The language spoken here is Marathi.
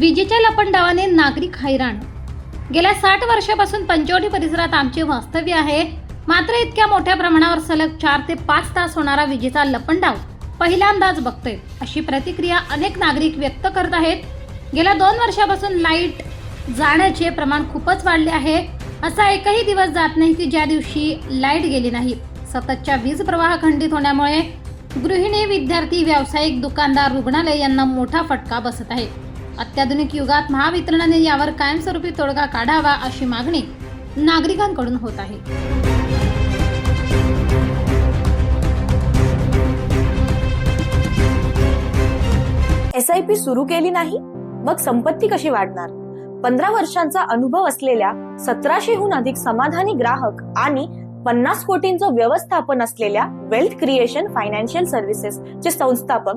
विजेच्या लपंडावाने नागरिक हैराण. गेल्या साठ वर्षापासून पंचवटी परिसरात आमचे वास्तव्य आहे. मात्र इतक्या मोठ्या प्रमाणावर सलग चार ते पाच तास होणारा विजेचा लपंडाव पहिल्यांदाच बघतोय अशी प्रतिक्रिया अनेक नागरिक व्यक्त करत आहेत. गेल्या दोन वर्षापासून लाइट जाण्याचे प्रमाण खूपच वाढले आहे. असा एकही दिवस जात नाही की ज्या दिवशी लाइट गेली नाही. सततच्या वीज प्रवाह खंडित होण्यामुळे गृहिणी विद्यार्थी व्यावसायिक दुकानदार रुग्णालय यांना मोठा फटका बसत आहे. अत्याधुनिक युगात महावितरणाने यावर कायमस्वरूपी तोडगा काढावा अशी मागणी नागरिकांकडून होत आहे. एस आय पी सुरू केली नाही मग संपत्ती कशी वाढणार? पंधरा वर्षांचा अनुभव असलेल्या सतराशेहून अधिक समाधानी ग्राहक आणि पन्नास कोटींचं व्यवस्थापन असलेल्या वेल्थ क्रिएशन फायनान्शियल सर्व्हिसेस चे संस्थापक